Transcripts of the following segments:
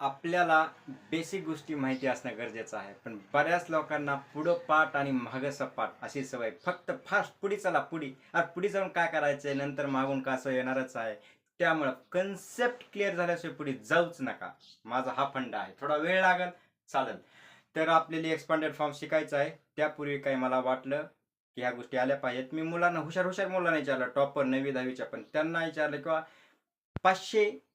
आपल्याला बेसिक गोष्टी माहिती असणं गरजेचं आहे. पण बऱ्याच लोकांना पुढं पाठ आणि मागं पाठ अशी सवय. फक्त फास्ट पुढे चला पुढे अरे पुढे जाऊन काय करायचंय? नंतर मागून का असं येणारच आहे? त्यामुळं कन्सेप्ट क्लिअर झाल्याशिवाय पुढे जाऊच नका. माझा हा फंड आहे. थोडा वेळ लागेल चालेल. तर आपल्याला एक्सपांडेड फॉर्म शिकायचा आहे. त्यापूर्वी काही मला वाटलं की ह्या गोष्टी आल्या पाहिजेत. मी मुलांना हुशार हुशार मुलांना विचारलं. टॉपर नववी दहावीच्या. पण त्यांना विचारलं किंवा पाचशे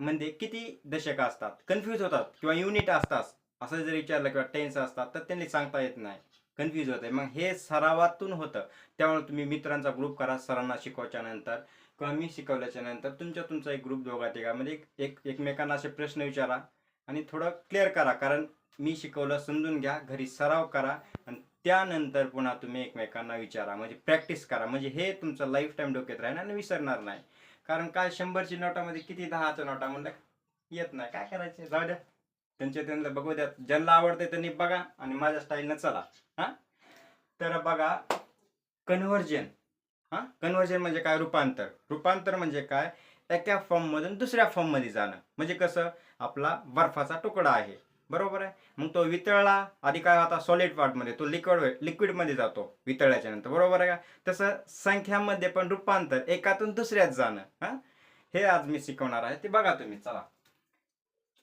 म्हणजे किती दशक असतात? कन्फ्यूज होतात किंवा युनिट असतात. असं जर विचारलं किंवा टेन्स असतात तर त्यांनी सांगता येत नाही. कन्फ्यूज होते मग हे सरावातून होतं. त्यामुळे तुम्ही मित्रांचा ग्रुप करा सरांना शिकवायच्या नंतर किंवा मी शिकवल्याच्या नंतर तुमच्या तुमचा एक ग्रुप दोघा तिघामध्ये म्हणजे एक एकमेकांना असे प्रश्न विचारा आणि थोडं क्लिअर करा. कारण मी शिकवलं समजून घ्या. घरी सराव करा आणि त्यानंतर पुन्हा तुम्ही एकमेकांना विचारा. म्हणजे प्रॅक्टिस करा. म्हणजे हे तुमचं लाईफ टाईम डोक्यात राहील आणि विसरणार नाही. कारण काय शंभरची नोटामध्ये किती दहाचा नोटा म्हणलं? येत नाही. काय करायचे? जाऊ द्या. त्यांच्या त्यांना बघू द्या. ज्यांना आवडते त्यांनी बघा आणि माझ्या स्टाईलनं चला. हा? तर बघा कन्व्हर्जन हा? कन्व्हर्जन म्हणजे काय? रूपांतर. रूपांतर म्हणजे काय? एका फॉर्ममधून दुसऱ्या फॉर्ममध्ये जाणं. म्हणजे कसं? आपला बर्फाचा तुकडा आहे. बरोबर आहे? मग तो वितळला आधी काय होता सॉलिड पार्टमध्ये तो लिक्विड लिक्विडमध्ये जातो वितळल्याच्या नंतर बरोबर आहे का? तसं संख्यामध्ये पण रूपांतर एकातून दुसऱ्यात जाणं हा? हे आज मी शिकवणार आहे. ते बघा तुम्ही चला.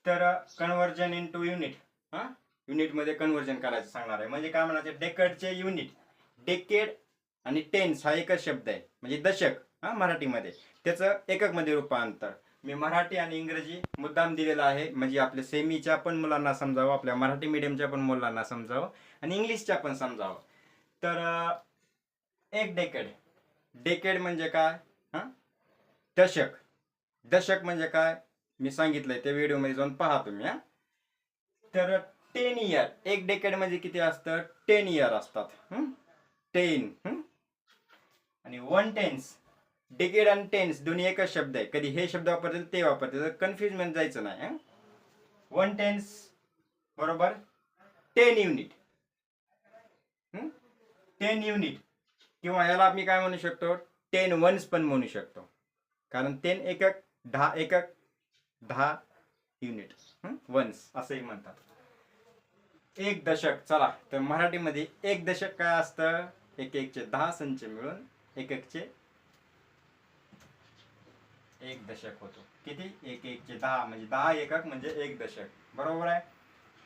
तर कन्व्हर्जन इन टू युनिट हा? युनिटमध्ये कन्व्हर्जन करायचं सांगणार आहे. म्हणजे काय म्हणायचे? डेकडचे युनिट डेकेड आणि टेन्स हा एकच शब्द आहे. म्हणजे दशक हा? मराठीमध्ये. त्याचं एककमध्ये रूपांतर. मी मराठी आणि इंग्रजी मुद्दाम दिलेला आहे. म्हणजे आपल्या सेमीच्या पण मुलांना समजावं आपल्या मराठी मीडियमच्या पण मुलांना समजावं आणि इंग्लिशच्या पण समजावं. तर एक डेकेड डेकेड म्हणजे काय? हां? दशक. दशक म्हणजे काय? मी सांगितलंय त्या व्हिडिओमध्ये जाऊन पहा तुम्ही हा? तर टेन इयर एक डेकेड म्हणजे किती असतं? टेन इयर असतात. टेन आणि वन टेन्स डेकेड आणि टेन्स दोन्ही एकच शब्द आहे. कधी हे शब्द वापरतील ते वापरतील. तर कन्फ्युजमेंट जायचं नाही वन टेन्स बरोबर? टेन युनिट टेन युनिट किंवा याला आम्ही काय म्हणू शकतो? टेन वन्स पण म्हणू शकतो. कारण टेन एकक दहा एकक दहा युनिट वन्स असंही म्हणतात. एक दशक चला. तर मराठीमध्ये एक दशक काय असतं? एक एकचे दहा संच मिळून एक एकचे एक दशक होतो. किती? एक एकचे दहा. म्हणजे दहा एकक म्हणजे एक दशक. बरोबर आहे?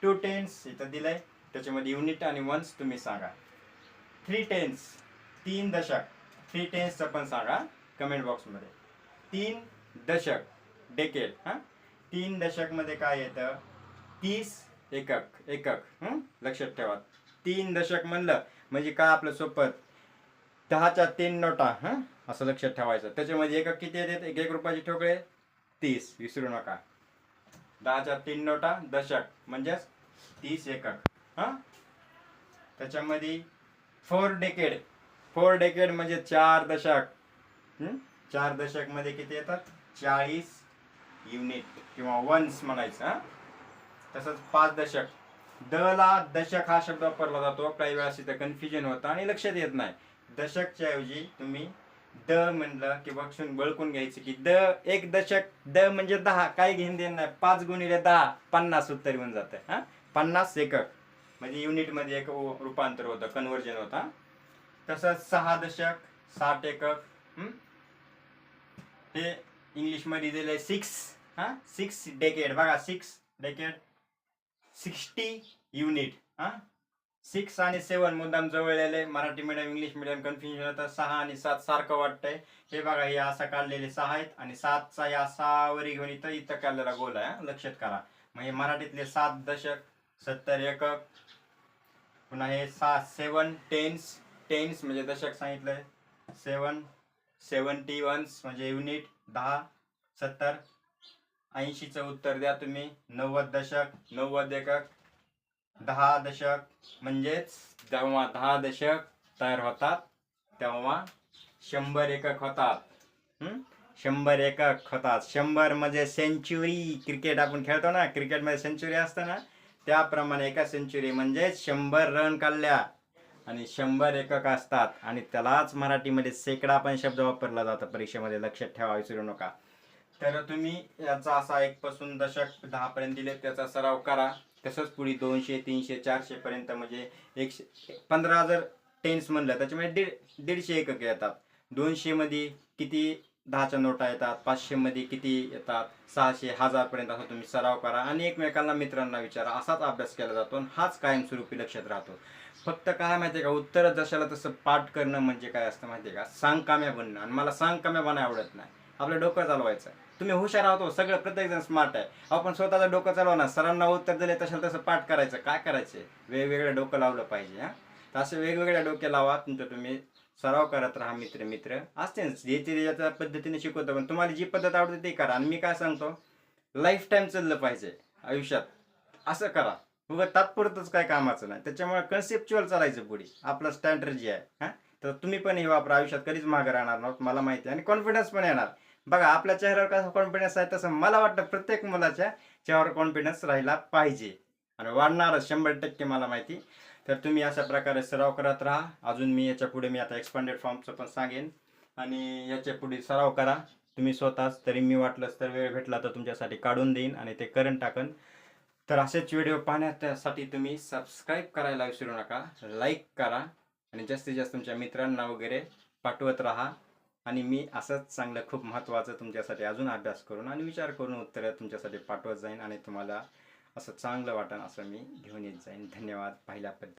टू टेन्स इथं दिलंय. त्याच्यामध्ये युनिट आणि वन्स तुम्ही सांगा. थ्री टेन्स तीन दशक. थ्री टेन्सचं पण सांगा कमेंट बॉक्समध्ये तीन दशक. डेकेल हां? तीन दशकमध्ये काय येतं? तीस एकक. एकक. लक्षात ठेवा. तीन दशक म्हणलं म्हणजे काय आपलं सोपं? दहाच्या तीन नोटा हां? असं लक्षात ठेवायचं. त्याच्यामध्ये एका किती येते एक एक रुपयाची ठोकळे तीस. विसरू नका. दहाच्या तीन नोटा दशक. म्हणजेच तीस एकक हां? त्याच्यामध्ये फोर डेकेड फोर डेकेड म्हणजे चार दशक. चार दशकमध्ये किती येतात? चाळीस युनिट किंवा वन्स म्हणायचं हा? तसंच पाच दशक. द ला दशक हा शब्द वापरला जातो. काही वेळा तिथं कन्फ्युजन होतं आणि लक्षात येत नाही. दशकच्या ऐवजी तुम्ही द म्हणलं की बक्षून बळकून घ्यायचं की द एक दशक द म्हणजे दहा. काही घेऊन देणं नाही. पाच गुणिले दहा पन्नास उत्तर येऊन जातं हा? पन्नास एकक. म्हणजे युनिटमध्ये एक रूपांतर होतं कन्व्हर्जन होतं तसंच सहा दशक साठ एकक हे? इंग्लिशमध्ये आहे सिक्स हां? सिक्स डेकेड बघा सिक्स डेकेड सिक्स्टी युनिट हा? सिक्स आणि सेवन मुद्दाम जवळलेले Marathi medium English medium confusion होतं सहा आणि सात सारखं वाटतंय. हे बघा हे असं काढलेले सहा आहेत आणि सातचा या सहावरी घेऊन इथं इथं काढलेला गोल आहे लक्षात करा. म्हणजे मराठीतले सात दशक सत्तर एकक पुन्हा हे सात सेवन टेन्स टेन्स म्हणजे दशक सांगितलंय. सेवन सेवन्टी वन्स म्हणजे युनिट दहा सत्तर. ऐंशीचं उत्तर द्या तुम्ही. नव्वद दशक नव्वद एकक. दहा दशक म्हणजेच जेव्हा दहा दशक तयार होतात तेव्हा शंभर एकक होतात. शंभर एकक होतात. शंभर म्हणजे सेंचुरी क्रिकेट आपण खेळतो ना क्रिकेटमध्ये सेंचुरी असतं ना त्याप्रमाणे एका सेंचुरी म्हणजे शंभर रन काढल्या आणि शंभर एकक असतात. आणि त्यालाच मराठीमध्ये सेकडा पण शब्द वापरला जातो. परीक्षेमध्ये लक्षात ठेवा विसरू नका. तर तुम्ही याचा असा एक पासून दशक दहापर्यंत दिले त्याचा सराव करा. तसंच पुढे दोनशे तीनशे चारशे पर्यंत म्हणजे एकशे पंधरा हजार टेन्स म्हणलं त्याच्यामध्ये दीड दीडशे एकक येतात. दोनशे मध्ये किती दहाच्या नोटा येतात पाचशे मध्ये किती येतात सहाशे हजार पर्यंत असं तुम्ही सराव करा आणि एकमेकांना मित्रांना विचारा. असाच अभ्यास केला जातो आणि हाच कायमस्वरूपी लक्षात राहतो. फक्त काय माहितीये का? उत्तर जशाला तसं पाठ करणं म्हणजे काय असतं माहितीये का? सांग काम्या बनणं. आणि मला सांग काम्या बनाय आवडत नाही. आपलं डोकं चालवायचं तुम्ही हुशार आहोत हो, सगळं प्रत्येकजण स्मार्ट आहे. आपण स्वतःचं डोकं चालवा ना सरांना उत्तर दिले तशाला तसं पाठ करायचं. काय करायचं? वेगवेगळं डोकं लावलं पाहिजे हा? तर असं वेगवेगळ्या डोके लावा तुमचं तुम्ही सराव करत राहा मित्र मित्र असते ना जे ते ज्याच्या पद्धतीने शिकवतो पण तुम्हाला जी पद्धत आवडते ती करा. आणि मी काय सांगतो? लाईफ टाईम चाललं पाहिजे आयुष्यात. असं करा. उगा तात्पुरतच काय कामाचं नाही. त्याच्यामुळे कन्सेप्च्युअल चालायचं पुढे. आपलं स्ट्रॅटर्जी आहे हा? तर तुम्ही पण हे वापरा. आयुष्यात कधीच मागे राहणार ना मला माहिती आहे. आणि कॉन्फिडन्स पण येणार. बघा आपल्या चेहऱ्यावर कसा कॉन्फिडन्स आहे तसं मला वाटतं प्रत्येक मुलाच्या चेहऱ्यावर कॉन्फिडन्स राहिला पाहिजे. आणि वाढणार शंभर टक्के मला माहिती. तर तुम्ही अशा प्रकारे सराव करत राहा. अजून मी याच्यापुढे मी आता एक्सपांडेड फॉर्मचं पण सांगेन. आणि याच्यापुढे सराव करा. तुम्ही स्वतःच तरी मी वाटलंच तर वेळ भेटला तर तुमच्यासाठी काढून देईन आणि ते करण टाकन. तर असेच व्हिडिओ पाहण्यासाठी तुम्ही सबस्क्राईब करायला विसरू नका. लाईक करा. आणि जास्तीत जास्त तुमच्या मित्रांना वगैरे पाठवत राहा. आणि मी असंच चांगलं खूप महत्त्वाचं तुमच्यासाठी अजून अभ्यास करून आणि विचार करून उत्तरं तुमच्यासाठी पाठवत जाईन आणि तुम्हाला असं चांगलं वाटेल असं मी घेऊन येत जाईन. धन्यवाद. पाहिल्याबद्दल.